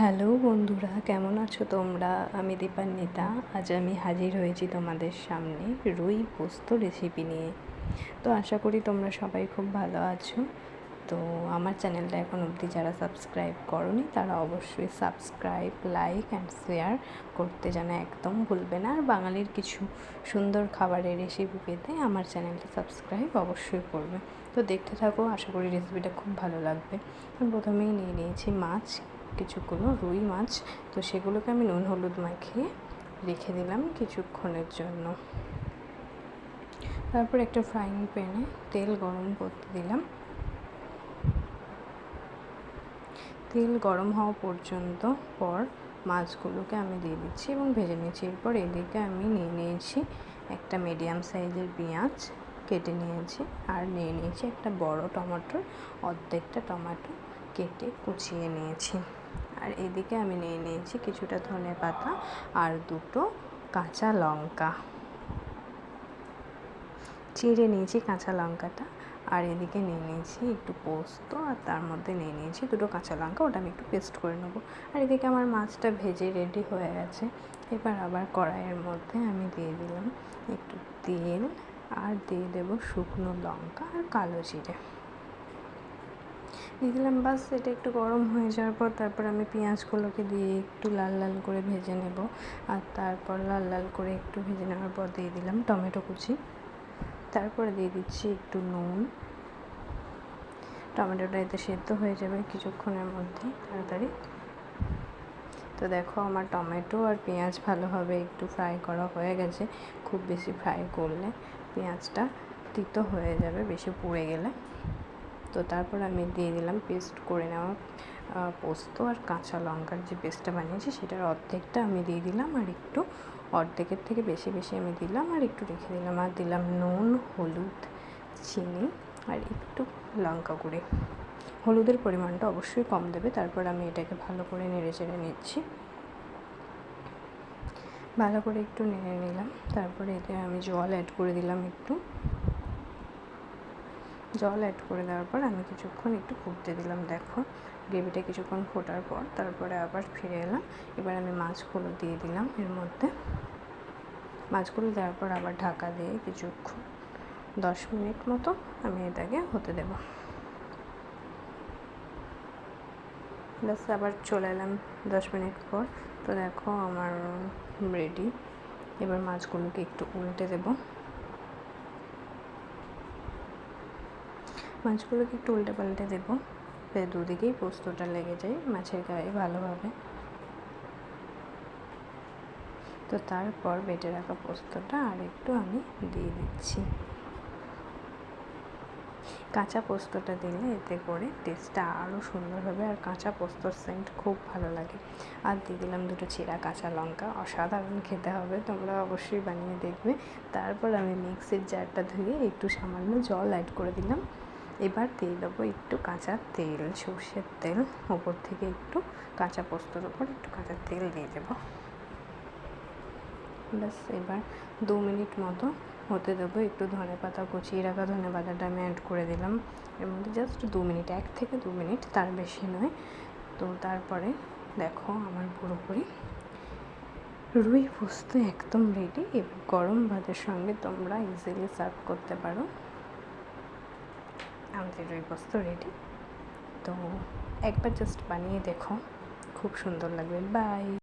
Hello বন্ধুরা, কেমন আছো তোমরা? আমি দীপান্বিতা। আজ আমি হাজির হয়েছি তোমাদের সামনে রুই পোস্ত রেসিপি নিয়ে। তো আশা করি তোমরা সবাই খুব ভালো আছো। তো আমার চ্যানেলটা এখন অবধি যারা সাবস্ক্রাইব করনি, তারা অবশ্যই সাবস্ক্রাইব লাইক অ্যান্ড শেয়ার করতে যেন একদম ভুলবে না। আর বাঙালির কিছু সুন্দর খাবারের রেসিপি পেতে আমার চ্যানেলটা সাবস্ক্রাইব অবশ্যই করবে। তো দেখতে থাকো, আশা করি রেসিপিটা খুব ভালো লাগবে। প্রথমেই নিয়ে নিয়েছি মাছ। কিছুগুলো রুই মাছ। তো সেগুলোকে আমি নুন হলুদ মাখিয়ে রেখে দিলাম কিছুক্ষণের জন্য। তারপর একটা ফ্রাইং প্যানে তেল গরম করতে দিলাম। তেল গরম হওয়া পর্যন্ত পর মাছগুলোকে আমি দিয়ে দিচ্ছি এবং ভেজে নিয়েছি এরপর এদিকে আমি নিয়ে নিয়েছি একটা মিডিয়াম সাইজের পেঁয়াজ কেটে নিয়েছি আর নিয়ে নিয়েছি একটা বড় টমেটোর অর্ধেকটা টমেটো কেটে কুচিয়ে নিয়েছি। আর এদিকে আমি নিয়ে নিয়েছি কিছুটা ধনে পাতা আর দুটো কাঁচা লঙ্কা। চিড়ে নিয়েছি কাঁচা লঙ্কাটা আর এদিকে নিয়ে নিয়েছি একটু পোস্ত আর তার মধ্যে নিয়ে নিয়েছি দুটো কাঁচা লঙ্কা, ওটা আমি একটু পেস্ট করে নেব। আর এদিকে আমার মাছটা ভেজে রেডি হয়ে গেছে। এবার আবার কড়াইয়ের মধ্যে আমি দিয়ে দিলাম একটু তেল আর দিয়ে দেবো শুকনো লঙ্কা আর কালো জিরে। দিয়ে দিলাম, বাস এটা একটু গরম হয়ে যাওয়ার পর তারপর আমি পেঁয়াজগুলোকে দিয়ে একটু লাল লাল করে ভেজে নেব। আর তারপর লাল লাল করে একটু ভেজে নেওয়ার পর দিয়ে দিলাম টমেটো কুচি। তারপরে দিয়ে দিচ্ছি একটু নুন। টমেটোটা এতে সেদ্ধ হয়ে যাবে কিছুক্ষণের মধ্যে, তাড়াতাড়ি। তো দেখো আমার টমেটো আর পেঁয়াজ ভালোভাবে একটু ফ্রাই করা হয়ে গেছে। খুব বেশি ফ্রাই করলে পেঁয়াজটা তিতো হয়ে যাবে, বেশি পুড়ে গেলে। তো তারপর আমি দিয়ে দিলাম পেস্ট করে নেওয়া পোস্ত আর কাঁচা লঙ্কার যে পেস্টটা বানিয়েছি সেটার অর্ধেকটা আমি দিয়ে দিলাম আর একটু অর্ধেকের থেকে বেশি বেশি আমি দিলাম আর একটু রেখে দিলাম। আর দিলাম নুন, হলুদ, চিনি আর একটু লঙ্কা গুঁড়ে। হলুদের পরিমাণটা অবশ্যই কম দেবে, তারপর আমি এটাকে ভালো করে নেড়ে চেড়ে নিচ্ছি। ভালো করে একটু নেড়ে নিলাম, তারপরে এতে আমি জল অ্যাড করে দিলাম একটু। জল অ্যাড করে দেওয়ার পর আমি কিছুক্ষণ একটু ফুটতে দিলাম, দেখো। গ্রেভিটা কিছুক্ষণ ফোটার পর তারপরে আবার ফিরে এলাম। এবার আমি মাছগুলো দিয়ে দিলাম এর মধ্যে। মাছগুলো দেওয়ার পর আবার ঢাকা দিয়ে কিছুক্ষণ, দশ মিনিট মতো আমি এটাকে হতে দেব। ব্যাস, আবার চলে এলাম দশ মিনিট পর। তো দেখো, আমার রেডি এবার মাছগুলোকে একটু উল্টে দেবো। মাছগুলোকে একটু উল্টে পাল্টে দেবো দুদিকেই পোস্তটা লেগে যায় মাছের গায়ে ভালোভাবে। তো তারপর বেটে রাখা পোস্তটা আর একটু আমি দিয়ে দিচ্ছি। কাঁচা পোস্তটা দিলে এতে করে টেস্টটা আরও সুন্দর হবে আর কাঁচা পোস্তর সেন্ট খুব ভালো লাগে। আর দিয়ে দিলাম দুটো চিরা কাঁচা লঙ্কা, অসাধারণ খেতে হবে, তোমরা অবশ্যই বানিয়ে দেখবে। তারপর আমি মিক্সির জারটা ধুয়ে একটু সামান্য জল অ্যাড করে দিলাম। এবার দিয়ে দেবো একটু কাঁচা তেল, সর্ষের তেল। ওপর থেকে একটু কাঁচা পোস্তর ওপর একটু কাঁচা তেল দিয়ে দেবো। ব্যাস, এবার দু মিনিট মতো হতে দেবো। একটু ধনে পাতা কুচিয়ে রাখা ধনে পাতাটা আমি অ্যাড করে দিলাম। এর মধ্যে জাস্ট দু মিনিট, এক থেকে দু মিনিট, তার বেশি নয়। তো তারপরে দেখো আমার পুরোপুরি রুই পোস্ত একদম রেডি এবং গরম ভাতের সঙ্গে তোমরা ইজিলি সার্ভ করতে পারো। আমাদের রুই পোস্ত রেডি তো একবার জাস্ট বানিয়ে দেখো। খুব সুন্দর লাগবে। বাই